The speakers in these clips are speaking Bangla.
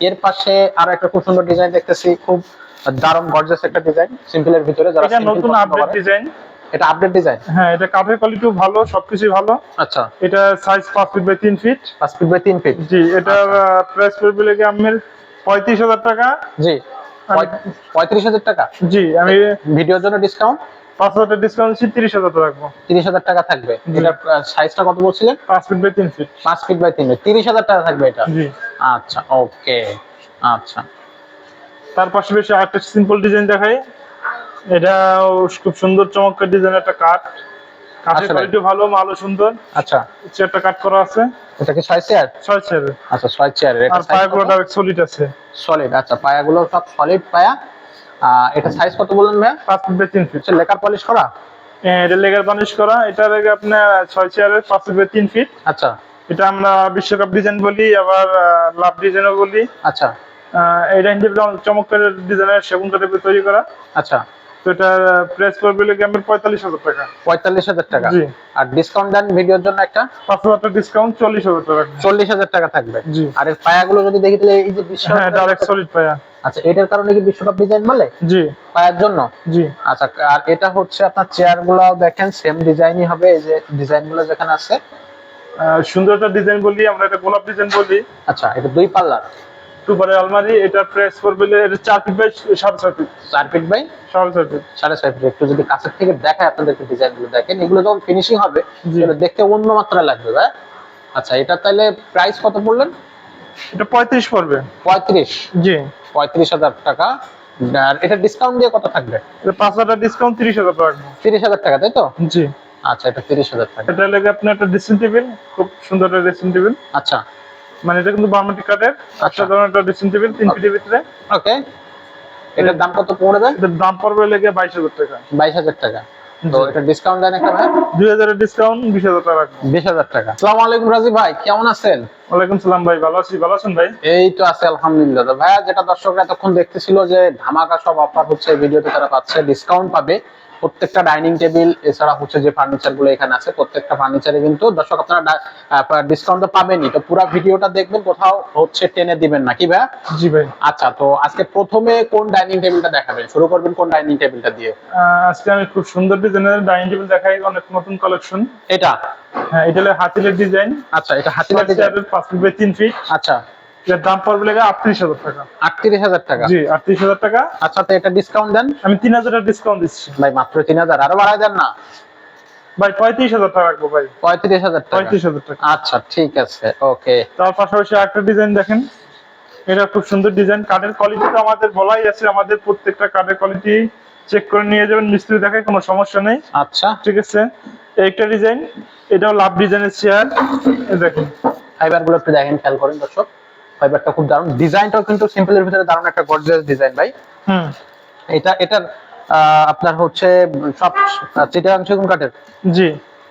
এর পাশে আরও একটা খুব সুন্দর ডিজাইন দেখতেছি খুব দারুণ গর্জাস একটা ডিজাইন সিম্পলের ভিতরে যারা এটা নতুন আপডেট ডিজাইন এটা আপডেট ডিজাইন হ্যাঁ এটা কাঠের কোয়ালিটিও ভালো সবকিছুই ভালো। আচ্ছা। এটা সাইজ পাঁচ ফিট বাই তিন ফিট পাঁচ ফিট বাই তিন ফিট জি এটা প্রাইস পড়বে লেগে আমের পঁয়ত্রিশ হাজার টাকা। জি পঁয়- পঁয়ত্রিশ হাজার টাকা? জি আমি ভিডিওর জন্য ডিসকাউন্ট পাঁচ হাজার ডিসকাউন্ট তিরিশ হাজার টাকা রাখব। তিরিশ হাজার টাকা থাকবে। এটা সাইজটা কত বলছিলেন? পাঁচ ফিট বাই তিন ফিট পাঁচ ফিট বাই তিন ফিট তিরিশ হাজার টাকা থাকবে এটা? আচ্ছা ওকে আচ্ছা। তার পাশে বেশি আরেকটা সিম্পল ডিজাইন দেখাই। এটা খুব সুন্দর চমৎকার ডিজাইন একটা কাঠ। কাঠের? কোয়ালিটি ভালো মালও সুন্দর। আচ্ছা। চেয়ারটা কাট করা আছে। এটা কি ছয় চেয়ার ছয় চেয়ার আচ্ছা ছয় চেয়ারের এটা আর পায়াগুলো ডাইরেক্ট সলিড আছে। সলিড আচ্ছা পায়াগুলো সব সলিড পায়া। এটা সাইজ কত বললেন ভাই 5 ফিট বাই 3 ফিট। হচ্ছে লেকার পলিশ করা? এটা লেকার পলিশ করা। এটার আগে আপনার 6 চেয়ারের পাঁচ ফিট বাই 3 ফিট। আচ্ছা। এটা আমরা বিশ্বকাপ ডিজাইন বলি আবার লাভ ডিজাইনও বলি। আচ্ছা। এই ডাইনিং চমৎকার ডিজাইনের সেগুন কাঠের তৈরি করা। আচ্ছা। তো এটার প্রাইস পড়বে লেগে আমার পঁয়তাল্লিশ হাজার টাকা। পঁয়তাল্লিশ হাজার টাকা। জি। আর ডিসকাউন্ট দেন ভিডিওর জন্য একটা? পাঁচ হাজার টাকা ডিসকাউন্ট চল্লিশ হাজার টাকা। চল্লিশ হাজার টাকা থাকবে। জি। আর এর পায়াগুলো যদি দেখি তাহলে এই যে বিশ্ব হ্যাঁ ডাইরেক্ট সলিড পায়া। আচ্ছা এটার কারণে কি বিশ্বকাপ ডিজাইন বলে? জি। পায়ার জন্য? জি। আচ্ছা আর এটা হচ্ছে আপনার চেয়ারগুলো দেখেন সেম ডিজাইনই হবে। এই যে ডিজাইনগুলো যেখানে আছে। সুন্দর একটা ডিজাইন বলি আমরা এটা গোলাপ ডিজাইন বলি। আচ্ছা এটা দুই পাল্লার। দুবারে আলমারি এটা প্রাইস পড়বে লে- এটা চার ফিট বাই সাড়ে ছয় ফিট চার ফিট বাই সাড়ে ছয় ফিট সাড়ে ছয় ফিট একটু যদি কাছের থেকে দেখায় আপনাদেরকে ডিজাইনগুলো দেখেন এগুলো যখন ফিনিশিং হবে দেখতে অন্য মাত্রা লাগবে ভাই। আচ্ছা এটা তাহলে প্রাইস কত বললেন? এটা পঁয়ত্রিশ পড়বে। পঁয়ত্রিশ? জি। পঁয়ত্রিশ হাজার টাকা। আর এটা ডিসকাউন্ট দিয়ে কত থাকবে? এটা পাঁচ হাজার ডিসকাউন্ট তিরিশ হাজার টাকা তিরিশ হাজার টাকা তাই তো? জি। আচ্ছা এটা তিরিশ হাজার টাকা। এটা লেগে আপনার একটা ড্রেসিং টেবিল খুব সুন্দর একটা ড্রেসিং টেবিল আচ্ছা মানে এটা কিন্তু বার্মাটি কাঠের আচ্ছা। অসাধারণ একটা ড্রেসিং টেবিল তিন ফিটের ভিতরে। ওকে। এটার দাম কত পড়বে? এটার দাম পড়বে লেগে বাইশ হাজার টাকা। বাইশ হাজার টাকা। তো এটা ডিসকাউন্ট দেন একটা ভাই দুই হাজারের ডিসকাউন্ট বিশ হাজার টাকা রাখব বিশ হাজার টাকা। সালাম আলাইকুম ভাই কেমন আছেন? ওয়ালাইকুম সালাম ভাই ভালো আছি। ভালো আছেন ভাই? এই তো আছে আলহামদুলিল্লাহ। তো ভাইয়া যেটা দর্শকরা এতক্ষণ দেখতেছিল যে ধামাকা সব অফার হচ্ছে ভিডিওতে তারা পাচ্ছে ডিসকাউন্ট পাবে। প্রত্যেকটা ডাইনিং টেবিল এছাড়া হচ্ছে যে ফার্নিচারগুলো এখানে আছে প্রত্যেকটা ফার্নিচারে কিন্তু দর্শক আপনারা ডিসকাউন্ট তো পাবেনই। তো পুরো ভিডিওটা দেখবেন কোথাও হচ্ছে টেনে দিবেন না কি ভাইয়া? জি ভাই। আচ্ছা তো আজকে প্রথমে কোন ডাইনিং টেবিলটা দেখাবেন? শুরু করবেন কোন ডাইনিং টেবিলটা দিয়ে? আজকে আমি খুব সুন্দর ডিজাইনের ডাইনিং টেবিল দেখাই অনেক নতুন কালেকশন এটা? হ্যাঁ এটা হলো হাতিলের ডিজাইন আচ্ছা এটা হাতিলা ডিজাইন পাঁচ ফিট বাই তিন ফিট। আচ্ছা। এর দাম পড়বে লেগে আটত্রিশ হাজার টাকা। আটত্রিশ হাজার টাকা। জি আটত্রিশ হাজার টাকা। আচ্ছা তো এটা ডিসকাউন্ট দেন? আমি ডিসকাউন্ট দিচ্ছি। ভাই মাত্র তিন হাজার। আরও বাড়াই দেন না? ভাই পঁয়ত্রিশ হাজার টাকা রাখব ভাই। পঁয়ত্রিশ হাজার টাকা। পঁয়ত্রিশ হাজার টাকা। আচ্ছা ঠিক আছে ওকে। তার পাশাপাশি একটা ডিজাইন দেখেন। এটা খুব সুন্দর ডিজাইন কাঠের কোয়ালিটি তো আমাদের বলাই আছে। আমাদের প্রত্যেকটা কাঠের কোয়ালিটি চেক করে নিয়ে যাবেন। মিস্ত্রি দেখে কোনো সমস্যা নেই। আচ্ছা। ঠিক আছে? একটা ডিজাইন এটাও লাভ ডিজাইনের চেয়ার দেখেন। ফাইবারগুলো একটু দেখেন খেয়াল করেন দর্শক। ফাইবারটা খুব দারুণ। ডিজাইনটাও কিন্তু সিম্পলের ভিতরে দারুণ একটা গর্জিয়াস ডিজাইন ভাই। হুম। এটা এটার আপনার হচ্ছে সব চিটাগাং সেগুন কাঠের জি।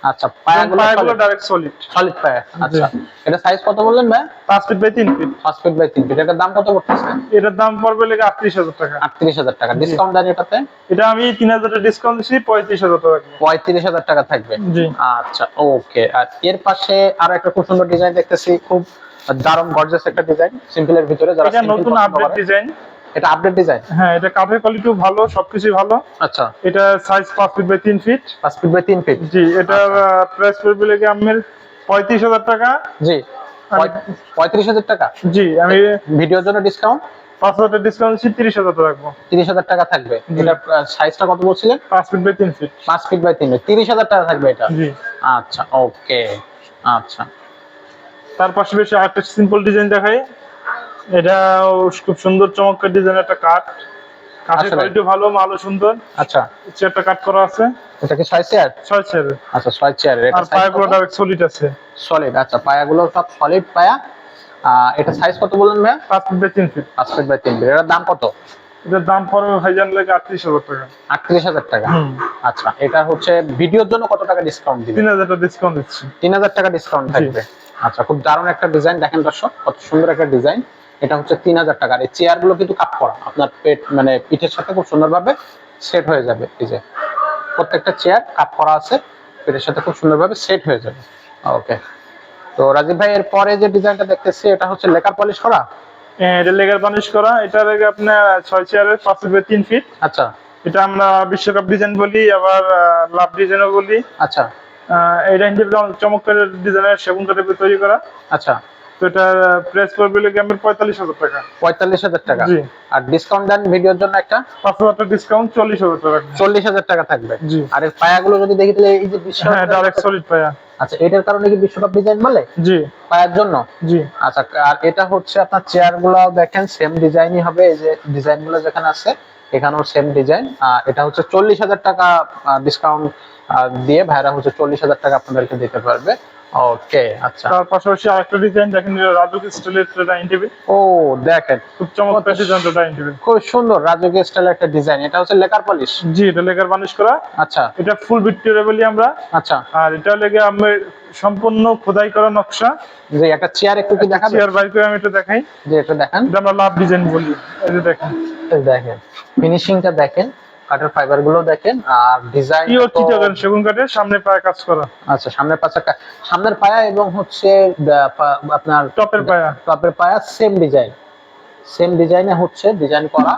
আচ্ছা পায়াগুলো ডাইরেক্ট সলিড সলিড পায়া আচ্ছা। এটা সাইজ কত বললেন ভাই? পাঁচ ফিট বাই তিন ফিট পাঁচ ফিট বাই তিন ফিট এটার দাম কত পড়তেছে? এটার দাম পড়বে লেগে আটত্রিশ হাজার টাকা। আটত্রিশ হাজার টাকা। ডিসকাউন্ট দেন এটাতে? এটা আমি তিন হাজারের ডিসকাউন্ট পঁয়ত্রিশ হাজার টাকা রাখব। পঁয়ত্রিশ হাজার টাকা থাকবে। জি। আচ্ছা ওকে আর এর পাশে আরও একটা খুব সুন্দর ডিজাইন দেখতেছি। খুব দারুণ গর্জিয়াস একটা ডিজাইন সিম্পলের ভিতরে যারা এটা নতুন আপডেট ডিজাইন এটা আপডেট ডিজাইন হ্যাঁ এটা কাঠের কোয়ালিটিও ভালো সবকিছু ভালো। আচ্ছা। এটা সাইজ পাঁচ ফিট বাই তিন ফিট পাঁচ ফিট বাই তিন ফিট জি এটা প্রাইস পড়বে লেগে আমার পঁয়ত্রিশ হাজার টাকা। জি পঁয়- পঁয়ত্রিশ হাজার টাকা? জি আমি ভিডিওর জন্য ডিসকাউন্ট পাঁচ হাজার ডিসকাউন্ট তিরিশ হাজার টাকা রাখব। তিরিশ হাজার টাকা থাকবে। এটা সাইজটা কত বলছিলেন? পাঁচ ফিট বাই তিন ফিট পাঁচ ফিট বাই তিন ফিট তিরিশ হাজার টাকা থাকবে এটা? জি। আচ্ছা ওকে আচ্ছা। তার পাশে বেশি আরেকটা সিম্পল ডিজাইন দেখাই। এটা খুব সুন্দর চমৎকার ডিজাইন একটা কাঠ। কাঠের কোয়ালিটি ভালো মালও সুন্দর। আচ্ছা। চেয়ারটা কাট করা আছে। এটা কি ছয় চেয়ার ছয় চেয়ার আচ্ছা ছয় চেয়ার এটা আর পায়াগুলো ডাইরেক্ট সলিড আছে। সলিড আচ্ছা পায়াগুলো সব সলিড পায়া। আহ, এটা সাইজ কত বললেন ভাইয়া? পাঁচ ফিট বাই তিন ফিট পাঁচ ফিট বাই তিন ফিট এটার দাম কত? এটার দাম পড়বে ভাইজান লেগে আটত্রিশ হাজার টাকা। আচ্ছা এটা হচ্ছে ভিডিওর জন্য কত টাকা ডিসকাউন্ট দিবেন? তিন হাজার টাকা ডিসকাউন্ট দিচ্ছি। তিন হাজার টাকা ডিসকাউন্ট থাকবে। আচ্ছা খুব দারুণ একটা ডিজাইন দেখেন দর্শক কত সুন্দর একটা ডিজাইন এটা হচ্ছে তিন হাজার টাকার। এই চেয়ারগুলো কিন্তু কাপ করা। আপনার পেট মানে পিঠের সাথে খুব সুন্দরভাবে সেট হয়ে যাবে। এই যে প্রত্যেকটা চেয়ার কাপ করা আছে পেটের সাথে খুব সুন্দরভাবে সেট হয়ে যাবে। ওকে তো রাজীব ভাই এর পরে যে ডিজাইনটা দেখতেছি এটা হচ্ছে লেকার পলিশ করা? এটা লেগার পলিশ করা। এটা লেগে আপনার ছয় চেয়ারের পাঁচ ফিট তিন ফিট আচ্ছা। এটা আমরা বিশ্বকাপ ডিজাইন বলি আবার লাভ ডিজাইনও বলি। আচ্ছা। চমৎকার ডিজাইনের সেগুন কাঠের তৈরি করা। আচ্ছা। তো এটা লেগে আমার পঁয়তাল্লিশ হাজার টাকা। পঁয়তাল্লিশ হাজার টাকা? জি। আর ডিসকাউন্ট দেন ভিডিওর জন্য একটা? পাঁচ হাজার টাকা ডিসকাউন্ট চল্লিশ হাজার টাকা। চল্লিশ হাজার টাকা থাকবে। জি। আর এর পায়াগুলো যদি দেখি তাহলে এই যে বিশ্ব হ্যাঁ ডাইরেক্ট সলিড পায়া। আচ্ছা এটার কারণে কি বিশ্বকাপ ডিজাইন বলে জি। পায়ের জন্য? জি। আচ্ছা আর এটা হচ্ছে আপনার চেয়ারগুলো দেখেন সেম ডিজাইনই হবে এই যে ডিজাইনগুলো যেখানে আছে। এখানেও সেম ডিজাইন এটা হচ্ছে চল্লিশ হাজার টাকা ডিসকাউন্ট দিয়ে ভাইরা হচ্ছে চল্লিশ হাজার টাকা আপনাদেরকে দিতে পারবে। ওকে আচ্ছা। তার পাশাপাশি আরেকটা ডিজাইন দেখেন এটা রাজুক স্টাইলের ডাইনিং টেবিল ও দেখেন। খুব চমৎকার ডিজাইন ডাইনিং টেবিল খুব সুন্দর রাজকীয় স্টাইলের একটা ডিজাইন এটা হচ্ছে লেকার পলিশ জি এটা লেগার বানিশ করা। আচ্ছা। এটা ফুল ভিক্টোরিয়া বলি আমরা। আচ্ছা। আর এটা লেগে আমি সম্পূর্ণ খোদাই করা নকশা। যে একটা চেয়ার একটু কি দেখাবে চেয়ার বাই করে আমি এটা দেখাই। যে এটা দেখান। এটা আমরা লাভ ডিজাইন বলি। এই যে দেখেন। দেখেন ফিনিশিংটা দেখেন কাঠের ফাইবারগুলো দেখেন আর ডিজাইন পিওর চিটাগাং সেগুন কাঠের সামনে পায়ে কাজ করা। আচ্ছা সামনের পায়া এবং হচ্ছে আপনার টপের পায়া। টপের পায়া সেম ডিজাইন সেম ডিজাইনে হচ্ছে ডিজাইন করা।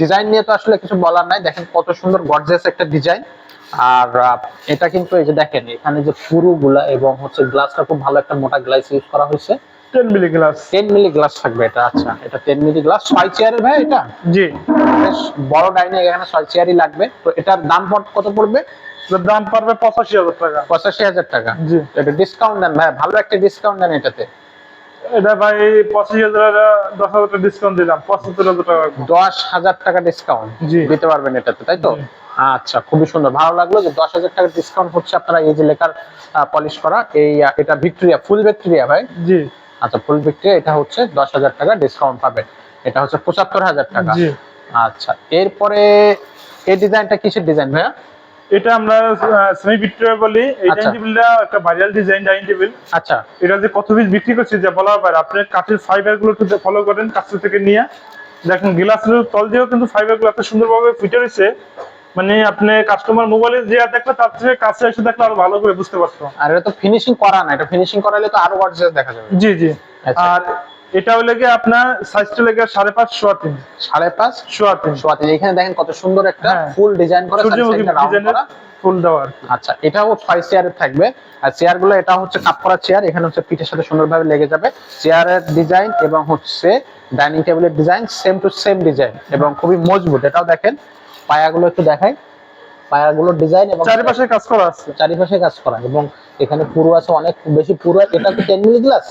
ডিজাইন নিয়ে তো আসলে কিছু বলার নাই। দেখেন কত সুন্দর গর্জিয়াস একটা ডিজাইন আর এটা কিন্তু এই যে দেখেন এখানে যে পুরুগুলা এবং হচ্ছে গ্লাসটা খুব ভালো একটা মোটা গ্লাস ইউজ করা হয়েছে। Ten milli glass ten milli glass থাকবে এটা আচ্ছা এটা টেন মিলি গ্লাস ছয় চেয়ারের ভাই এটা? জি। বেশ বড় ডাইনিং এখানে ছয় চেয়ারই লাগবে। তো এটার দাম কত পড়বে? দাম পঁচাশি হাজার টাকা। পঁচাশি হাজার টাকা। জি। এটা ডিসকাউন্ট দেন ভাই ভালো একটা ডিসকাউন্ট দেন এটাতে। এটা ভাই পঁচিশ হাজার দশ হাজার টাকা ডিসকাউন্ট দিলাম পঁচাত্তর হাজার টাকা। রাখব। দশ হাজার টাকা ডিসকাউন্ট জি। দিতে পারবেন এটাতে তাই তো? আচ্ছা খুবই সুন্দর। ভালো লাগল যে দশ হাজার টাকা ডিসকাউন্ট হচ্ছে আপনারা এই যে লেখার পলিশ করা। এই এটা ভিক্টোরিয়া ফুল ভিক্টোরিয়া ভাই? জি। আচ্ছা ফুল ভিক্টোরিয়া এটা হচ্ছে দশ হাজার টাকা ডিসকাউন্ট পাবেন। এটা হচ্ছে পঁচাত্তর হাজার টাকা। জি। আচ্ছা এরপরে এই ডিজাইনটা কিসের ডিজাইন ভাইয়া? এটা আমরা সেমি ভিক্টোরিয়া বলি। এই আচ্ছা। ডাইনিং টেবিলটা একটা ভাইরাল ডিজাইন ডাইনিং টেবিল আচ্ছা। এটা যে কত পিস বিক্রি করছে যে বলা পারে আপনি কাঠের ফাইবারগুলো একটু ফলো করেন কাছে থেকে নিয়ে। দেখেন গ্লাস তল দিয়েও কিন্তু ফাইবারগুলো এত সুন্দরভাবে ফুটে রয়েছে। মানে আপনি কাস্টমার মোবাইলে যে আর দেখলে তার থেকে কাছে এসে দেখলে আরও ভালো করে বুঝতে পারতো। আর এটা তো ফিনিশিং করা না এটা ফিনিশিং করালে তো আরও গর্জিয়াস দেখা যাবে। জি জি। আচ্ছা। আর এটা হলে গিয়ে আপনার সাইজটা লেগে সাড়ে পাঁচ সোয়া তিন। সাড়ে পাঁচ সোয়া তিন। সোয়াতে এখানে দেখেন কত সুন্দর একটা হ্যাঁ। ফুল ডিজাইন করা সূর্যমুখী ডিজাইনের। ফুল দেওয়া আচ্ছা এটাও ছয় চেয়ারের থাকবে। আর চেয়ারগুলো এটা হচ্ছে কাপ করা চেয়ার এখানে হচ্ছে পিঠের সাথে সুন্দরভাবে লেগে যাবে। চেয়ারের ডিজাইন এবং হচ্ছে ডাইনিং টেবিলের design same to same design এবং খুবই মজবুত। এটাও দেখেন পায়াগুলো একটু দেখাই। পায়াগুলোর ডিজাইন এবং চারিপাশে কাজ করা আছে। চারিপাশে কাজ করা এবং এখানে পুরো আছে অনেক বেশি পুরো এটা কি টেন মিলি গ্লাস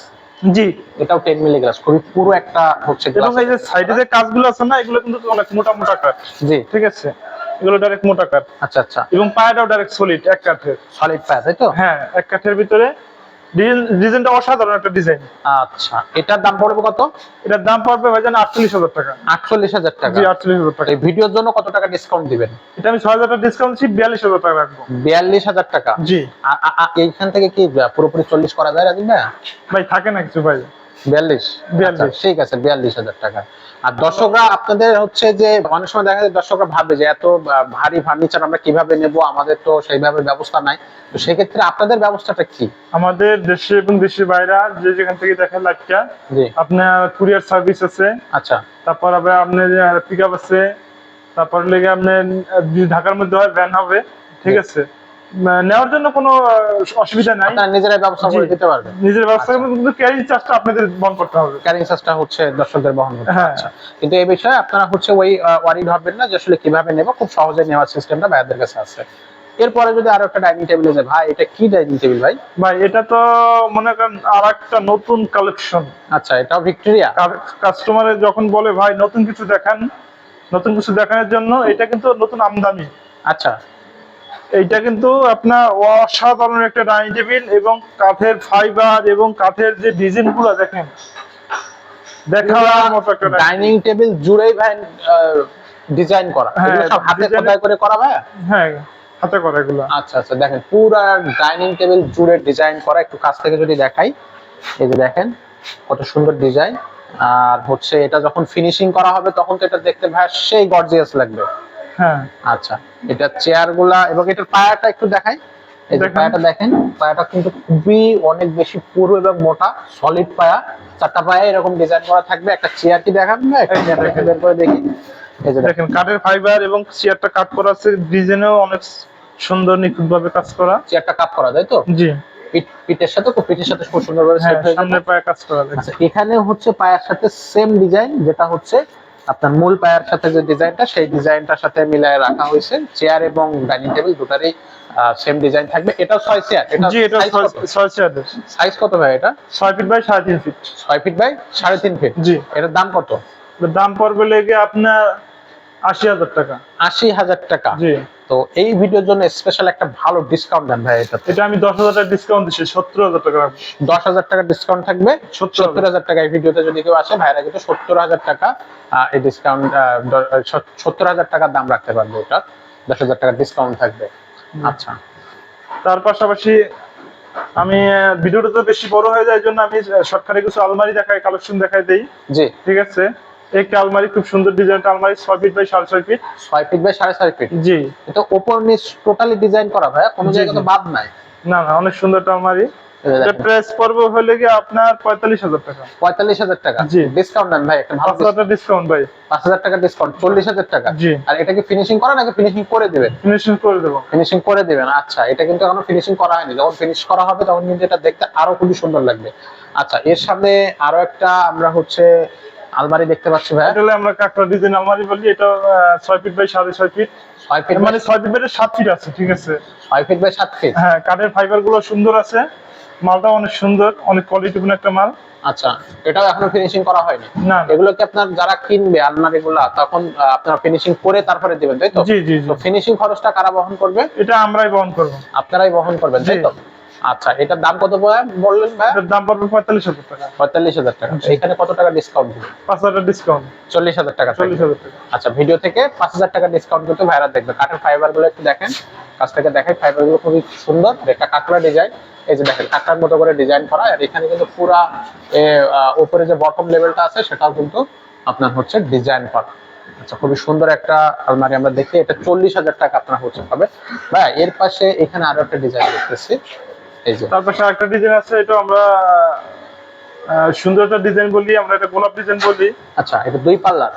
জি। এটাও টেন মিলি গ্লাস খুবই পুরো একটা হচ্ছে এবং এই যে সাইডে যে কাজগুলো আছে না এগুলো কিন্তু অনেক মোটা মোটা কাজ জি। ঠিক আছে? এগুলো ডাইরেক্ট মোটা কাঠ আচ্ছা আচ্ছা। এবং পায়াটাও ডাইরেক্ট সলিড এক কাঠের। সলিড পায়া তাই তো? হ্যাঁ এক কাঠের ভিতরে ডিজাইনটা অসাধারণ একটা ডিজাইন আচ্ছা এটার দাম পড়বে কত? এটার দাম পড়বে ভাইজান আটচল্লিশ হাজার টাকা। আটচল্লিশ হাজার টাকা। জি আটচল্লিশ হাজার টাকা। এই ভিডিওর জন্য কত টাকা ডিসকাউন্ট দিবেন? এটা আমি ছয় হাজার টাকা ডিসকাউন্ট দিচ্ছি বিয়াল্লিশ হাজার টাকা রাখব। বিয়াল্লিশ হাজার টাকা? জি। এইখান থেকে কি পুরোপুরি চল্লিশ করা যায় রাজীব ভাই ভাই থাকে না কিছু ভাই। বিয়াল্লিশ? 42 আচ্ছা, ঠিক আছে বিয়াল্লিশ হাজার টাকা। আর দর্শকরা আপনাদের হচ্ছে যে অনেক সময় দেখা যায় দর্শকরা ভাবে যে এত ভারী ফার্নিচার আমরা কীভাবে নেব? আমাদের তো সেইভাবে ব্যবস্থা নাই। তো সেক্ষেত্রে আপনাদের ব্যবস্থাটা কি? আমাদের দেশে এবং দেশের বাইরে যে যেখান থেকে দেখেন লাইটটা আপনার কুরিয়ার সার্ভিস আছে। আচ্ছা। তারপর আবার আপনার পিক আপ আছে। তারপর লেগে আপনার ঢাকার মধ্যে হয় ভ্যান হবে। ঠিক আছে। নেওয়ার জন্য কোনো অসুবিধা নাই। আপনারা নিজেরাই ব্যবস্থা করে দিতে পারবেন। নিজের ব্যবস্থা করবেন, কিন্তু ক্যারিং চার্জটা আপনাদের বহন করতে হবে। ক্যারিং চার্জটা হচ্ছে দর্শকদের বহন করতে হ্যাঁ। আচ্ছা। কিন্তু এই বিষয়ে আপনারা হচ্ছে ওই ওয়ারিড হবেন না যে আসলে কীভাবে নেব খুব সহজে নেওয়ার সিস্টেমটা ভাইয়াদের কাছে আছে। এরপরে যদি আরও একটা ডাইনিং টেবিল আছে ভাই এটা কি ডাইনিং টেবিল ভাই? ভাই এটা তো মনে করেন আর একটা নতুন কালেকশন আচ্ছা এটা ভিক্টোরিয়া কাস্টমারের যখন বলে ভাই নতুন কিছু দেখান নতুন কিছু দেখানোর জন্য এটা কিন্তু নতুন আমদানি। আচ্ছা। এইটা কিন্তু আপনার অসাধারণ একটা ডাইনিং টেবিল এবং কাঠের ফাইবার এবং কাঠের যে ডিজাইনগুলো দেখেন। দেখার মতো একটা ডাইনিং টেবিল জুড়েই ভাই ডিজাইন করা। হ্যাঁ, সব হাতে খোদাই করে করা ভাই হ্যাঁ হাতে করা এগুলো। আচ্ছা আচ্ছা দেখেন পুরা ডাইনিং টেবিল জুড়ে ডিজাইন করা। একটু কাছ থেকে যদি দেখাই এই যে দেখেন কত সুন্দর ডিজাইন আর হচ্ছে এটা যখন ফিনিশিং করা হবে তখন তো এটা দেখতে ভাই সেই গর্জিয়াস লাগবে। হ্যাঁ। আচ্ছা এটা চেয়ারগুলা এবং এটার পায়াটা একটু দেখাই। পায়াটা দেখেন পায়াটা কিন্তু খুবই অনেক বেশি পুরু এবং মোটা সলিড পায়া। চারটা পায়ে এরকম ডিজাইন করা থাকবে। একটা চেয়ার কি দেখান না। বের করে দেখি। এই যে দেখেন কাঠের ফাইবার এবং চেয়ারটা কাট করা আছে ডিজাইনেও অনেক সুন্দর নিখুঁত ভাবে কাজ করা। চেয়ারটা কাপ করা তাই তো? জি। পিঠ পিঠের সাথে পিঠের সাথে খুব সুন্দর হ্যাঁ সেট হয়ে যাবে। সামনে পায়ে কাজ করা আচ্ছা এখানে হচ্ছে পায়ের সাথে সেম ডিজাইন যেটা হচ্ছে আপনার মূল পায়ের সাথে যে ডিজাইনটা সেই ডিজাইনটার সাথে মিলায় রাখা হয়েছে। চেয়ার এবং ডাইনিং টেবিল দুটারই সেম ডিজাইন থাকবে। এটা ছয় চেয়ার এটা জি এটা সাইজ কত? ছয়- ছয় সাইজ কত ভাই এটা? ছয় ফিট বাই সাড়ে তিন ফিট ছয় ফিট বাই সাড়ে তিন ফিট জি। এটার দাম কত? দাম পড়বে লেগে আপনার আশি হাজার টাকা। আশি হাজার টাকা। জি। তো এই ভিডিওর জন্য স্পেশাল একটা ভালো ডিসকাউন্ট দেন ভাই এটা এটা আমি দশ হাজার টাকা ডিসকাউন্ট দিচ্ছি সত্তর হাজার টাকা দশ হাজার টাকা ডিসকাউন্ট থাকবে সত্তর হাজার। টাকা এই ভিডিওতে যদি কেউ আসে ভাইরা কিন্তু সত্তর হাজার টাকা এই ডিসকাউন্ট সত্তর হাজার টাকার দাম রাখতে পারবে ওটা দশ হাজার টাকা ডিসকাউন্ট থাকবে। আচ্ছা। তার পাশাপাশি আমি ভিডিওটা তো বেশি বড় হয়ে যায় জন্য আমি শর্টকাটে কিছু আলমারি দেখাই কালেকশন দেখাই দেই। জি। ঠিক আছে? একটি আলমারি খুব সুন্দর ডিজাইন আলমারি ছয় ফিট বাই সাড়ে ছয় ফিট ছয় ফিট বাই সাড়ে ছয় ফিট জি। এটা ওপর নিচ টোটালি ডিজাইন করা ভাই কোনো জি, জায়গায় তো বাদ নাই। না না অনেক সুন্দর আলমারি। এটা দেখেন, প্রাইস হলে গিয়ে আপনার পঁয়তাল্লিশ হাজার টাকা। পঁয়তাল্লিশ হাজার টাকা। জি। ডিসকাউন্ট দেন ভাই একটা ভালো পাঁচ হাজার ডিসকাউন্ট ভাই। পাঁচ হাজার টাকা ডিসকাউন্ট চল্লিশ হাজার টাকা। জি। আর এটা কি ফিনিশিং করা নাকি ফিনিশিং করে দিবেন? ফিনিশিং করে দেবো। ফিনিশিং করে দিবেন আচ্ছা। এটা কিন্তু এখনও ফিনিশিং করা হয়নি। যখন ফিনিশ করা হবে তখন কিন্তু এটা দেখতে আরও খুবই সুন্দর লাগবে। আচ্ছা এর সামনে আরও একটা আমরা হচ্ছে আলমারি দেখতে পাচ্ছি ভাই। এটা হলে আমরা কাকড়া ডিজাইন আলমারি বলি এটা আহ, ছয় ফিট বাই সাড়ে ছয় ফিট ছয় ফিট মানে ছয় ফিট বাই সাত ফিট আছে ঠিক আছে? ছয় ফিট বাই সাত ফিট হ্যাঁ কাঠের ফাইবারগুলো সুন্দর আছে। মালটা অনেক সুন্দর অনেক কোয়ালিটি কোয়ালিটিপূর্ণ একটা মাল। আচ্ছা এটাও এখনও ফিনিশিং করা হয়নি? না। এগুলো কি আপনার যারা কিনবে আলমারি গুলা তখন আপনারা ফিনিশিং করে তারপরে দিবেন তাই তো? জি জি জি। তো ফিনিশিং খরচটা কারা বহন করবে? এটা আমরাই বহন করব। আপনারাই বহন করবেন তাই তো? আচ্ছা এটার দাম কত বললেন ভাই এটার দাম পড়বে পঁয়তাল্লিশ হাজার টাকা। পঁয়তাল্লিশ হাজার টাকা। এখানে কত টাকা ডিসকাউন্ট দিবে পাঁচ হাজার ডিসকাউন্ট চল্লিশ হাজার টাকা। চল্লিশ হাজার টাকা। আচ্ছা ভিডিও থেকে পাঁচ হাজার টাকা ডিসকাউন্ট কিন্তু ভাইরা দেখবে। কাঠের ফাইবারগুলো একটু দেখেন। কাছ থেকে দেখাই ফাইবারগুলো খুবই সুন্দর। আর একটা কাঁকড়া ডিজাইন এই যে দেখেন কাঁকড়ার মতো করে ডিজাইন করা। আর এখানে কিন্তু পুরা উপরে যে বটম লেভেলটা আছে সেটাও কিন্তু আপনার হচ্ছে ডিজাইন করা। আচ্ছা খুবই সুন্দর একটা আলমারি আমরা দেখি। এটা চল্লিশ হাজার টাকা আপনার হচ্ছে হবে। ভাই এর পাশে এখানে আরও একটা ডিজাইন দেখতেছি। এই যে। তার পাশে একটা ডিজাইন আছে এটা আমরা সুন্দর একটা ডিজাইন বলি আমরা এটা গোলাপ ডিজাইন বলি। আচ্ছা এটা দুই পাল্লার?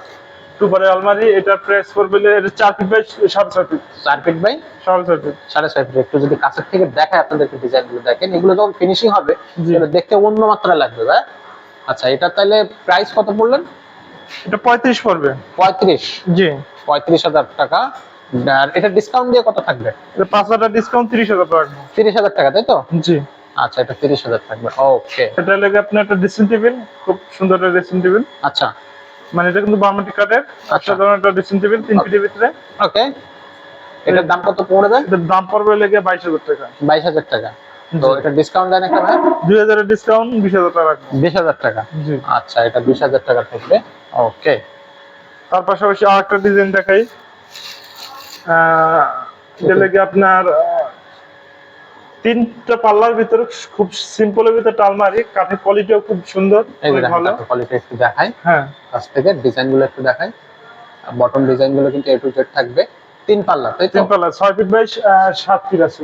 দুপারে আলমারি এটা প্রেস করবে এটা চার ফিট বাই সাড়ে ছয় ফিট চার ফিট বাই সাড়ে ছয় ফিট সাড়ে ছয় ফিট একটু যদি কাছের থেকে দেখায় আপনাদেরকে ডিজাইনগুলো দেখেন এগুলো যখন ফিনিশিং হবে। দেখতে অন্য মাত্রা লাগবে ভাই। আচ্ছা এটা তাহলে প্রাইস কত পড়লেন? এটা পঁয়ত্রিশ পড়বে। পঁয়ত্রিশ? জি। পঁয়ত্রিশ হাজার টাকা। আর এটা ডিসকাউন্ট দিয়ে কত থাকবে? এটা পাঁচ হাজার ডিসকাউন্ট তিরিশ হাজার টাকা রাখব। তিরিশ হাজার টাকা তাই তো? জি। আচ্ছা এটা তিরিশ হাজার থাকবে ওকে এটা লেগে আপনি একটা ড্রেসিং টেবিল খুব সুন্দর একটা ড্রেসিং টেবিল আচ্ছা। মানে এটা কিন্তু বার্মাটি কাঠের আচ্ছা। সাধারণ একটা ড্রেসিং টেবিল তিন ফিটের ভিতরে। ওকে এটার দাম কত পড়বে এটার দাম পড়বে লেগে বাইশ হাজার টাকা। বাইশ হাজার টাকা। তো এটা ডিসকাউন্ট দেন একটা ভাই দুই হাজারের ডিসকাউন্ট বিশ হাজার টাকা রাখব। বিশ হাজার টাকা। জি। আচ্ছা এটা বিশ হাজার টাকা থাকবে ওকে তার পাশাপাশি আরেকটা ডিজাইন দেখাই। এটা লাগে আপনার তিনটা পাল্লার ভিতরে খুব সিম্পলের ভিতরে টালমারি কাঠের কোয়ালিটিও খুব সুন্দর ভালো। কোয়ালিটি একটু দেখাই। হ্যাঁ। কাছ থেকে ডিজাইনগুলো একটু দেখাই। বটম ডিজাইনগুলো কিন্তু এ টু জেড থাকবে। তিন পাল্লা তাই তো? তিন পাল্লা ছয় ফিট বাই সাত ফিট আছে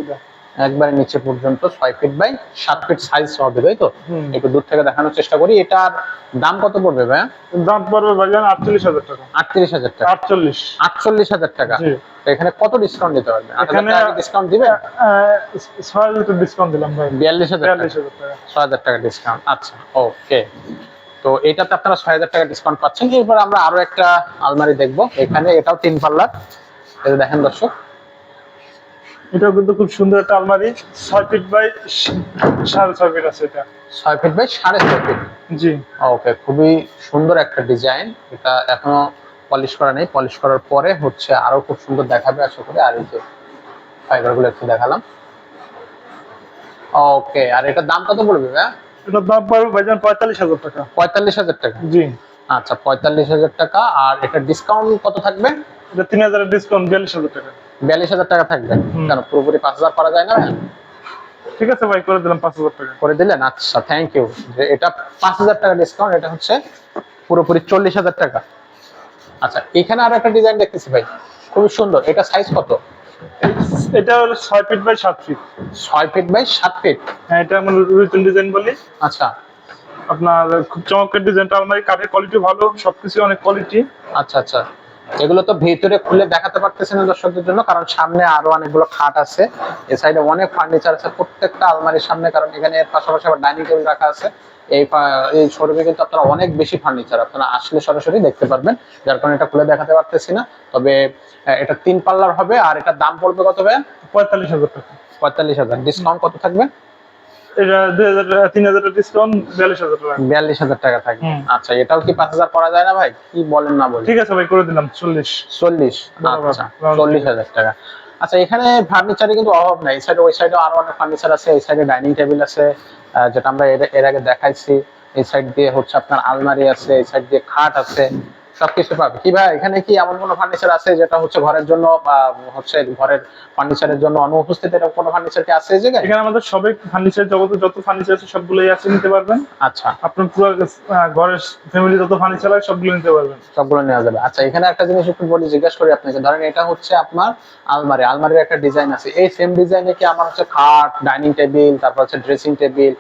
একবারে নিচে পর্যন্ত ছয় ফিট বাই সাত ফিট সাইজ হবে তাই তো? একটু দূর থেকে দেখানোর চেষ্টা করি। এটার দাম কত পড়বে ভাইয়া? দাম পড়বে ভাইজান আটচল্লিশ হাজার টাকা। আটত্রিশ হাজার টাকা। আটচল্লিশ। আটচল্লিশ হাজার টাকা। এখানে কত ডিসকাউন্ট দিতে পারবেন এখানে- ডিসকাউন্ট আহ, ছয় হাজার ডিসকাউন্ট দিলাম ভাই। বিয়াল্লিশ হাজার টাকা। ছয় হাজার টাকা ডিসকাউন্ট আচ্ছা ওকে তো এটাতে আপনারা ছয় হাজার টাকা ডিসকাউন্ট পাচ্ছেন। এরপর আমরা আরও একটা আলমারি দেখব। এখানে এটাও তিন পাল্লার। এটা দেখেন দর্শক এটাও কিন্তু খুব সুন্দর একটা আলমারি। ছয় ফিট বাই সাড়ে ছয় ফিট আছে এটা। ছয় ফিট বাই সাড়ে ছয় ফিট? জি। ওকে খুবই সুন্দর একটা ডিজাইন। এটা এখনও পলিশ করা নেই। পলিশ করার পরে হচ্ছে আরও খুব সুন্দর দেখাবে আশা করি। আর এই যে ফাইবারগুলো একটু দেখালাম। ওকে আর এটার দাম কত পড়বে ভাইয়া? এটার দাম পাবে ভাইজান পঁয়তাল্লিশ হাজার টাকা। পঁয়তাল্লিশ হাজার টাকা? জি। আচ্ছা পঁয়তাল্লিশ হাজার টাকা। আর এটা ডিসকাউন্ট কত থাকবে? এটা তিন হাজারের ডিসকাউন্ট বিয়াল্লিশ হাজার টাকা। বিয়াল্লিশ হাজার টাকা থাকবে। কেন পুরোপুরি পাঁচ হাজার করা যায় না? ঠিক আছে ভাই করে দিলাম পাঁচ হাজার টাকা। করে দিলেন? আচ্ছা থ্যাংক ইউ এটা পাঁচ হাজার টাকা ডিসকাউন্ট এটা হচ্ছে পুরোপুরি চল্লিশ হাজার টাকা। আচ্ছা এখানে আরও একটা ডিজাইন দেখতেছি ভাই। খুবই সুন্দর। এটা সাইজ কত? এটা হলো ছয় ফিট বাই সাত ফিট ছয় ফিট বাই সাত ফিট হ্যাঁ এটা আমরা রুইতুল ডিজাইন বলি। আচ্ছা। আপনার খুব চমৎকার ডিজাইনটা আলমারি কাঠের কোয়ালিটি ভালো সবকিছু অনেক কোয়ালিটি আচ্ছা আচ্ছা। এগুলো তো ভিতরে খুলে দেখাতে পারতেছি না দর্শকদের জন্য কারণ সামনে আরও অনেকগুলো খাট আছে। এ সাইডে অনেক ফার্নিচার আছে প্রত্যেকটা আলমারির সামনে কারণ এখানে এর পাশাপাশি আবার ডাইনিং টেবিল রাখা আছে। এই এই শোরুমে কিন্তু আপনারা অনেক বেশি ফার্নিচার আপনারা আসলে সরাসরি দেখতে পারবেন যার কারণে এটা খুলে দেখাতে পারতেছি না। তবে এটা তিন পাল্লার হবে আর এটার দাম পড়বে কত ভাই পঁয়তাল্লিশ হাজার টাকা। পঁয়তাল্লিশ হাজার। ডিসকাউন্ট কত থাকবে? এটা দুই হাজার তিন হাজার ডিসকাউন্ট বিয়াল্লিশ হাজার টাকা। বিয়াল্লিশ হাজার টাকা থাকবে আচ্ছা এটাও কি পাঁচ হাজার করা যায় না ভাই? কি বলেন না বলেন। ঠিক আছে ভাই করে দিলাম চল্লিশ। চল্লিশ? আচ্ছা চল্লিশ হাজার টাকা। আচ্ছা এখানে ফার্নিচারে কিন্তু অভাব নাই। এই সাইডে ওই সাইডে আরও অনেক ফার্নিচার আছে। এই সাইডে ডাইনিং টেবিল আছে যেটা আমরা এর আগে দেখাইছি। এই সাইড দিয়ে হচ্ছে আপনার আলমারি আছে এই সাইড দিয়ে খাট আছে। সবকিছু পাবে। কি ভাই এখানে কি এমন কোনো ফার্নিচার আছে যেটা হচ্ছে ঘরের জন্য বা হচ্ছে ঘরের ফার্নিচারের জন্য অনুপস্থিত এরকম কোনো ফার্নিচার কি আছে এই জায়গায়? এখানে আমাদের সবাই ফার্নিচার জগতে যত ফার্নিচার আছে সবগুলোই আছে নিতে পারবেন। আচ্ছা। আপনার পুরো ঘরের ফ্যামিলি যত ফার্নিচার আছে সবগুলো নিতে পারবেন। সবগুলো নেওয়া যাবে। আচ্ছা এখানে একটা জিনিস একটু বলি জিজ্ঞেস করি আপনাকে। ধরেন এটা হচ্ছে আপনার আলমারি। আলমারির একটা ডিজাইন আছে। এই সেম ডিজাইনে কি আমার হচ্ছে খাট ডাইনিং টেবিল তারপর হচ্ছে ড্রেসিং টেবিল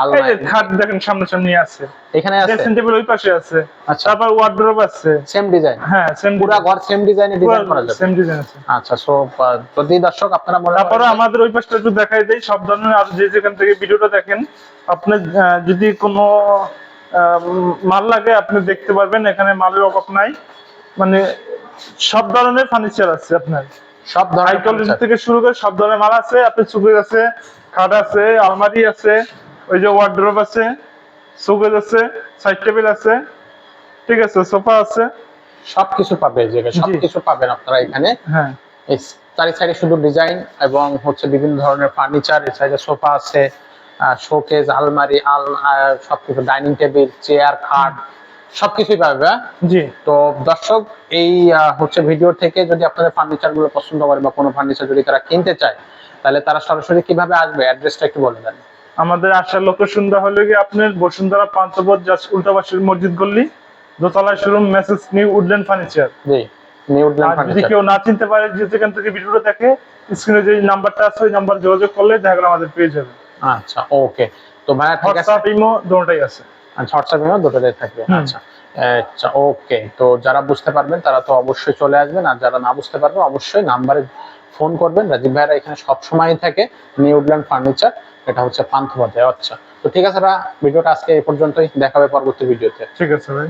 আলমারি? খাট দেখেন সামনে সামনে আছে। এখানে আছে? ড্রেসিং টেবিল ওই পাশে আছে। আচ্ছা। তারপর ওয়ার্ড্রোব আছে। সেম ডিজাইন হ্যাঁ সেম পুরো ঘর সেম ডিজাইনে ডিজাইন করা যাবে? সেম ডিজাইন আছে। আচ্ছা সো যদি দর্শক আপনারা মনে তারপরে আমাদের ওই পাশটা একটু দেখাই দেই। সব ধরনের আর যে যেখান থেকে ভিডিওটা দেখেন আপনি যদি কোনো মাল লাগে আপনি দেখতে পারবেন। এখানে মালের অভাব নাই। মানে সব ধরনের ফার্নিচার আছে আপনার। সব ধরনের কোয়ালিটি থেকে শুরু করে সব ধরনের মাল আছে। আপনার সুকেজ আছে খাট আছে আলমারি আছে ওই যে ওয়ার্ড্রোব আছে সুকেজ আছে সাইড টেবিল আছে। ঠিক আছে সোফা আছে। সবকিছু পাবে জায়গায় সবকিছু পাবেন আপনারা এখানে। হ্যাঁ। চারি সাইডে শুধু ডিজাইন এবং হচ্ছে বিভিন্ন ধরনের ফার্নিচার এই সাইডে সোফা আছে শোকেজ আলমারি আল সবকিছু ডাইনিং টেবিল চেয়ার খাট সবকিছুই পাবে হ্যাঁ? জি। তো দর্শক এই হচ্ছে ভিডিও থেকে যদি আপনাদের ফার্নিচারগুলো পছন্দ করে বা কোনো ফার্নিচার যদি তারা কিনতে চায় তাহলে তারা সরাসরি কীভাবে আসবে? অ্যাড্রেসটা একটু বলে দেন। আমাদের আসার লোকেশনটা হলো কি আপনার বসুন্ধরা পান্তপথ জাস্ট উল্টাপাশের মসজিদ গল্লি দোতলায় showroom message new woodland furniture জি নিউ উডল্যান্ড আর যদি কেউ না চিনতে পারে যে যেখান থেকে ভিডিওটা দেখে স্ক্রিনে যে নাম্বারটা আছে ওই নাম্বার যোগাযোগ করলে দেখা গেলো আমাদের পেয়ে যাবে। আচ্ছা ওকে তো আছে। হোয়াটসঅ্যাপ ইমো দুটোটাই আছে। আচ্ছা হোয়াটসঅ্যাপে দুটোটাই থাকবে। আচ্ছা আচ্ছা ওকে তো যারা বুঝতে পারবেন তারা তো অবশ্যই চলে আসবেন। আর যারা না বুঝতে পারবেন অবশ্যই নাম্বারে ফোন করবেন। রাজীব ভাইরা এখানে সব সময় থাকে নিউ উডল্যান্ড ফার্নিচার এটা হচ্ছে পান্থপথে। আচ্ছা তো ঠিক আছে ভিডিওটা আজকে এই পর্যন্তই। দেখাবে পরবর্তী ভিডিওতে। ঠিক আছে ভাই।